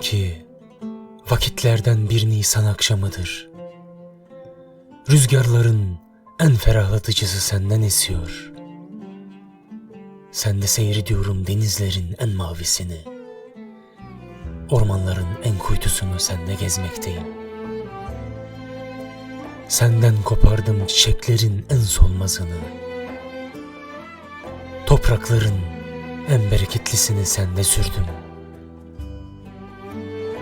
ki vakitlerden bir Nisan akşamıdır. Rüzgarların en ferahlatıcısı senden esiyor. Sende seyrediyorum denizlerin en mavisini. Ormanların en kuytusunu sende gezmekteyim. Senden kopardım çiçeklerin en solmazını. Toprakların en bereketlisini sende sürdüm.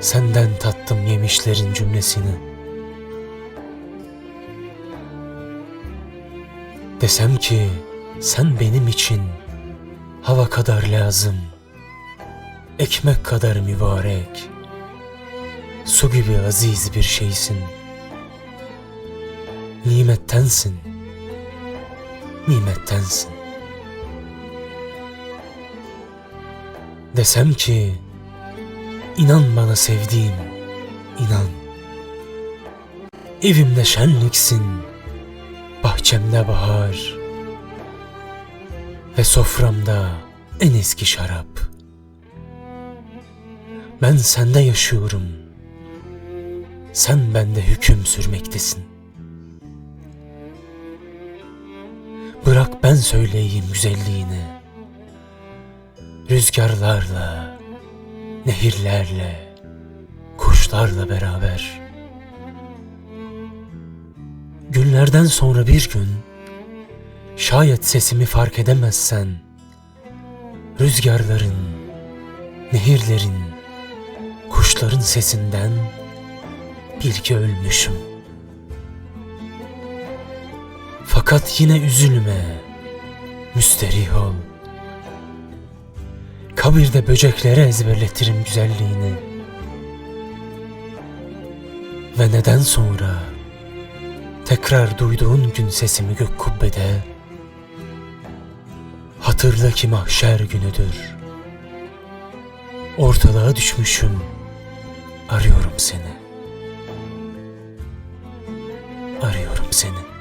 Senden tattım yemişlerin cümlesini. Desem ki sen benim için hava kadar lazım, ekmek kadar mübarek, su gibi aziz bir şeysin. Nimettensin, nimettensin. Desem ki İnan bana sevdiğim, inan. Evimde şenliksin, bahçemde bahar ve soframda en eski şarap. Ben sende yaşıyorum, sen bende hüküm sürmektesin. Bırak ben söyleyeyim güzelliğini, rüzgarlarla, nehirlerle, kuşlarla beraber. Günlerden sonra bir gün, şayet sesimi fark edemezsen, rüzgarların, nehirlerin, kuşların sesinden bil ki ölmüşüm. Fakat yine üzülme, müsterih ol. Kabirde böceklere ezberletirim güzelliğini. Ve neden sonra tekrar duyduğun gün sesimi gök kubbede hatırla ki mahşer günüdür. Ortalığa düşmüşüm, arıyorum seni. Arıyorum seni.